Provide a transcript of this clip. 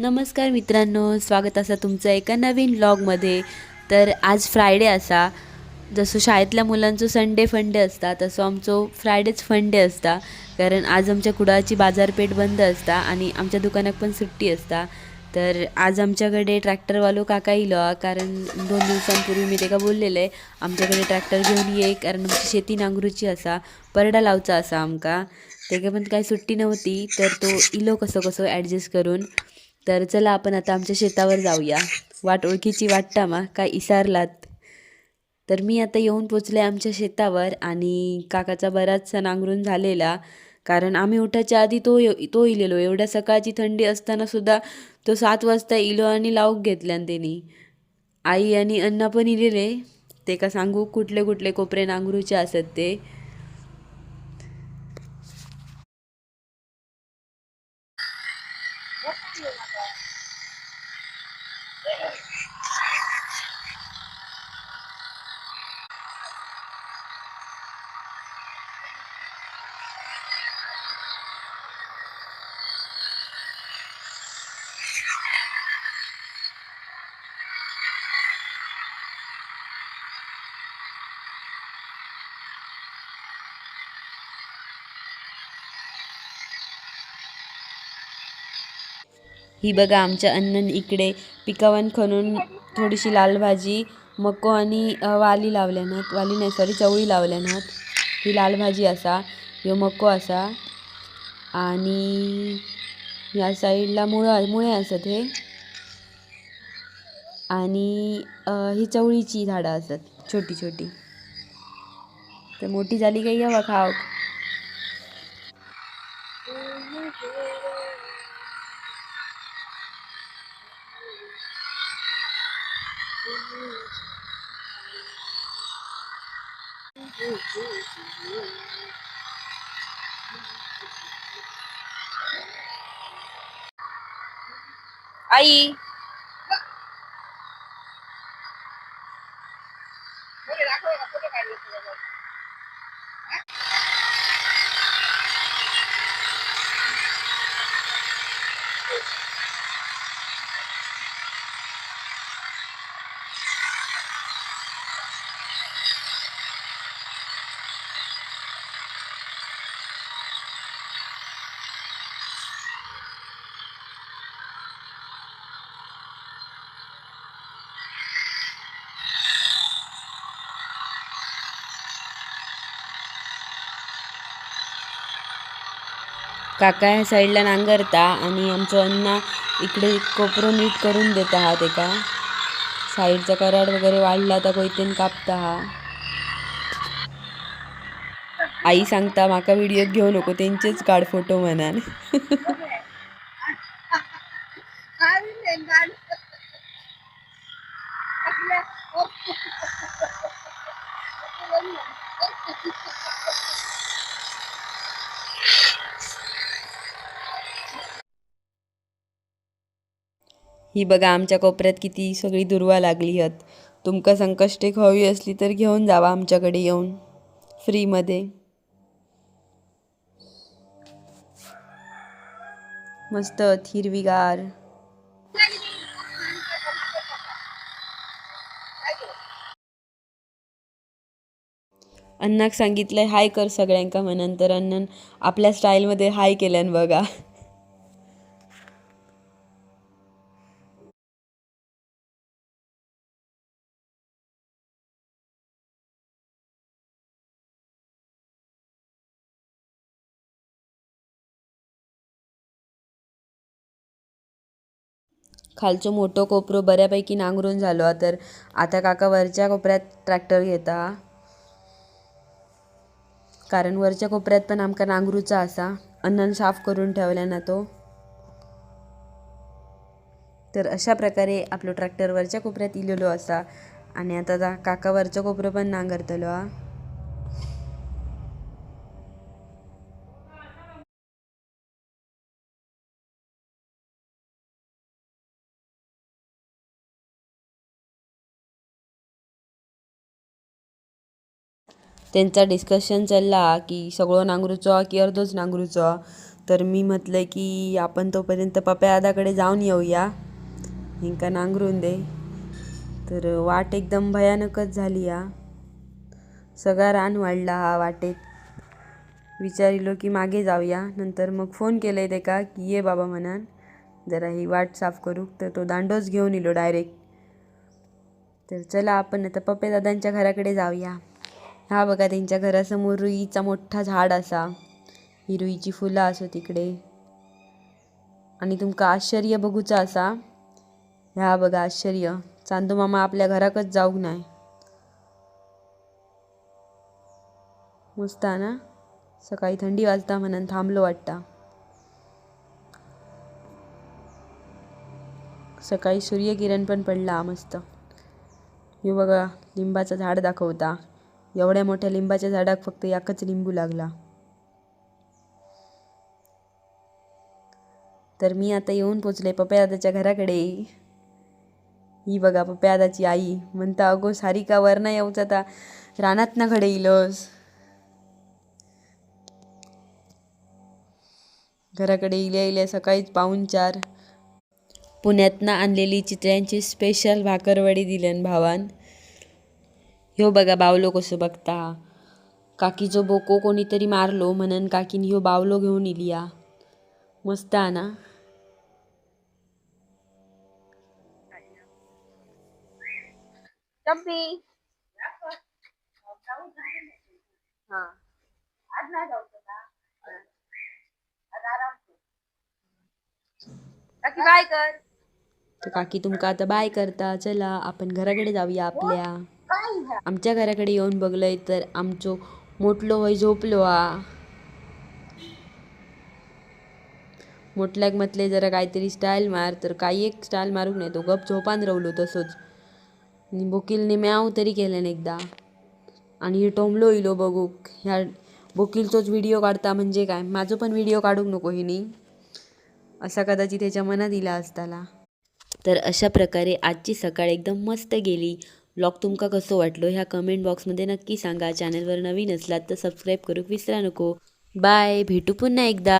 नमस्कार मित्रांनो स्वागत असा तुमचं एका नवीन ब्लॉगमध्ये तर आज फ्रायडे असा. जसं शाळेतल्या मुलांचो संडे फंडे असता तसं आमचो फ्रायडेच फंडे असता. कारण आज आमच्या कुडाळची बाजारपेठ बंद असता आणि आमच्या दुकानात पण सुट्टी असता. तर आज आमच्याकडे ट्रॅक्टरवालो काका इलो कारण दोन दिवसांपूर्वी मी तेका बोललेलं आहे आमच्याकडे ट्रॅक्टर घेऊन ये कारण आमची शेती नांगरूची असा परडा लावचा असा आमका. तेका पण काही सुट्टी नव्हती तर तो इलो कसो कसो ॲडजस्ट करून तर चला आपण आता आमच्या शेतावर जाऊया. वाट ओळखीची वाटता मा काय इसारलात. तर मी आता येऊन पोचले आमच्या शेतावर आणि काकाचा बराचसा नांगरून झालेला. कारण आम्ही उठायच्या आधी तो ये- तो इलेलो. एवढ्या सकाळची थंडी असताना सुद्धा तो सात वाजता इलो आणि लावूक घेतल्यान त्यांनी आई आणि अण्णा पण इलेले. ते का सांगू कुठले कुठले कोपरे नांगरूचे असत ते. 我看见那个 ही बघा आमच्या अन्न इकडे पिकावन खणून थोडीशी लाल भाजी मको आणि वाली लावल्यानात वाली नाही सॉरी चवळी लावल्यानात ही लाल भाजी असा ह्यो मको असा आणि ह्या साईडला मुळं मुळे असत हे. आणि ही चवळीची झाडं असत छोटी छोटी तर मोठी झाली काही यावं खाव आई काका ह्या साईडला नांगरता आणि आमचो अण्णा इकडे कोपरो नीट करून देता हा तेका साईडचा कराड वगैरे वाढला तर कोयतेन कापता हा. आई सांगता माका व्हिडिओत घेऊ नको त्यांचेच काढ फोटो म्हणान. ही बघा आमच्या कोपऱ्यात किती सगळी दुर्वा लागली आहेत तुमका संकष्टेक हवी असली तर घेऊन जावा आमच्याकडे येऊन फ्रीमध्ये. मस्त हिरवीगार. अण्णाक सांगितलंय हाय कर सगळ्यांका म्हणन तर अण्णन आपल्या स्टाईलमध्ये हाय केल्यान बघा. खालचो मोठो कोपरो बऱ्यापैकी नांगरून झालो. हा. तर आता काका वरच्या कोपऱ्यात ट्रॅक्टर घेता. कारण वरच्या कोपऱ्यात पण आमका नांगरूचा असा. अन्न साफ करून ठेवल्या ना तो. तर अशा प्रकारे आपलो ट्रॅक्टर वरच्या कोपऱ्यात इलेलो असा. आणि आता काका वरचो कोपरो पण नांगरतलो हा. त्यांचा डिस्कशन चालला की सगळं नांगरूचो की अर्धोच नांगरूचो तर मी म्हटलं की आपण तोपर्यंत पप्या दादाकडे जाऊन येऊया. हिंका नांगरून दे. तर वाट एकदम भयानकच झाली हा. सगळा रान वाढला हा वाटेत. विचारिलो की मागे जाऊया. नंतर मग फोन केले ते का की ये बाबा म्हणान. जरा ही वाट साफ करू. तर तो दांडोच घेऊन इलो डायरेक्ट तर चला आपण आता पप्पे दादांच्या घराकडे जाऊया. हा बघा त्यांच्या घरासमोर रुईचा मोठा झाड असा. ही रुईची फुलं असो तिकडे. आणि तुमका आश्चर्य बघूचा असा. ह्या बघा आश्चर्य. चांदू मामा आपल्या घराकच जाऊक नाही मस्त ना? सकाळी थंडी वाजता म्हणून थांबलो वाटता. सकाळी सूर्यकिरण पण पडला मस्त. हे बघा लिंबाचं झाड दाखवता. एवढ्या मोठ्या लिंबाच्या झाडाक फक्त एकच लिंबू लागला. तर मी आता येऊन पोचले पप्यादाच्या घराकडे. ही बघा पप्यादाची आई म्हणता अगो सारिका वरना येऊच आता. रानात ना घडे इलोस. घराकडे इल्या इल्या सकाळीच पाहुणचार पुण्यातनं आणलेली चित्र्यांची स्पेशल भाकरवडी दिल्यान भावान. ह्यो बघा बावलो कसो बघता. काकीचो बोको कोणीतरी मारलो म्हणून काकीन ह्यो बावलो घेऊन इलिया. मस्त हा ना? काकी बाय कर. तर काकी तुमका आता बाय करता. चला आपण घराकडे जाऊया आपल्या. आमच्या घराकडे येऊन बघलंय तर आमचो मोठलो होय झोपलो हा मोठल्याक म्हटले जरा काहीतरी स्टाईल मार तर काही एक स्टाईल मारूक नाही तो. गप झोपान रवलो तसोच. बोकीलने म्याव तरी केल्यान एकदा. आणि हे टोमलो इलो बघूक. ह्या बोकीलचोच व्हिडिओ काढता म्हणजे काय? माझो पण व्हिडिओ काढूक नको हिनी. असा कदाचित त्याच्या मनात इला असताला. तर अशा प्रकारे आजची सकाळ एकदम मस्त गेली. ब्लॉग तुमका कसो वाटलो ह्या कमेंट बॉक्समध्ये नक्की सांगा. चॅनलवर नवीन असलात तर सबस्क्राईब करूक विसरा नको. बाय. भेटू पुन्हा एकदा.